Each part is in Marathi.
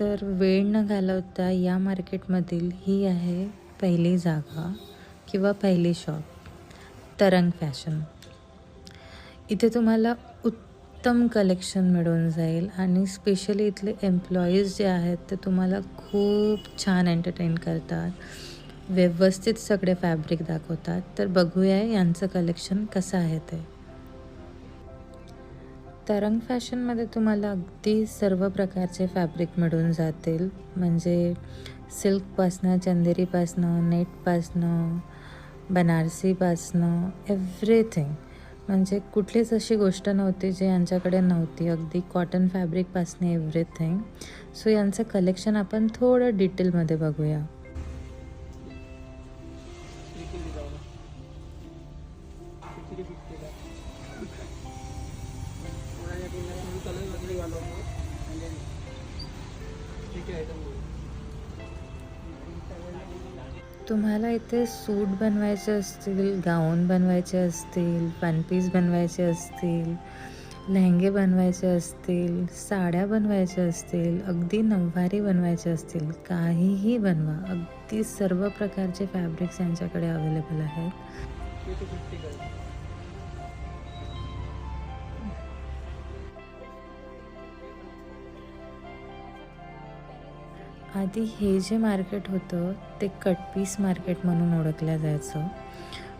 तर वेळ न घालवता या मार्केटमधील ही आहे पहिली जागा किंवा पहिली शॉप तरंग फॅशन. इथे तुम्हाला उत्तम कलेक्शन मिळून जाईल आणि स्पेशली इथले एम्प्लॉईज जे आहेत ते तुम्हाला खूप छान एंटरटेन करतात. व्यवस्थित सगळे फॅब्रिक दाखवतात. तर बघूया यांचं कलेक्शन कसं आहे ते. तरंग फॅशनमध्ये तुम्हाला अगदी सर्व प्रकारचे फॅब्रिक मिळून जातील. म्हणजे सिल्कपासनं चंदेरीपासनं नेटपासनं बनारसीपासनं एव्हरीथिंग म्हणजे कुठलीच अशी गोष्ट नव्हती जी यांच्याकडे नव्हती. अगदी कॉटन फॅब्रिकपासनं एव्हरीथिंग सो यांचं कलेक्शन आपण थोडं डिटेलमध्ये बघूया. तुम्हाला इथे सूट बनवायचे असतील गाऊन बनवायचे असतील पनपीस बनवायचे असतील लेहंगे बनवायचे असतील साड्या बनवायच्या असतील अगदी नववारी बनवायचे असतील काहीही बनवा. अगदी सर्व प्रकारचे फॅब्रिक्स यांच्याकडे अवेलेबल आहेत. आधी हे जे मार्केट होतं ते कटपीस मार्केट म्हणून ओळखलं जायचं.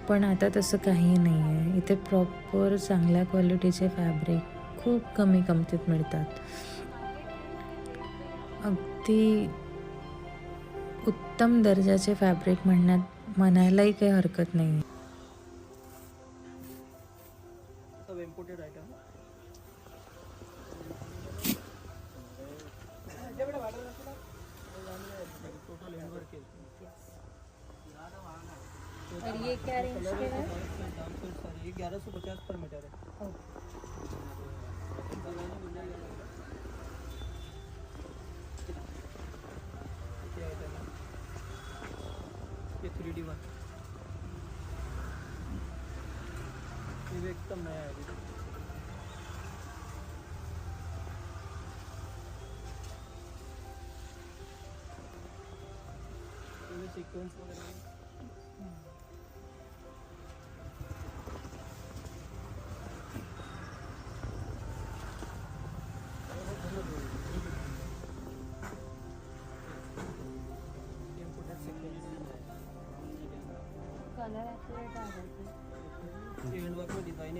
पण आता तसं काही नाही आहे इथे प्रॉपर चांगल्या क्वालिटीचे फॅब्रिक खूप कमी किमतीत मिळतात. अगदी उत्तम दर्जाचे फॅब्रिक म्हणण्यात म्हणायलाही काही हरकत नाही और ये क्या रेंज के है? ये ग्यारह सौ पचास पर मीटर है ये थ्री डी वन ये भी एकदम नया है सीक्वेंस वगैरह झाल्यार डिझायन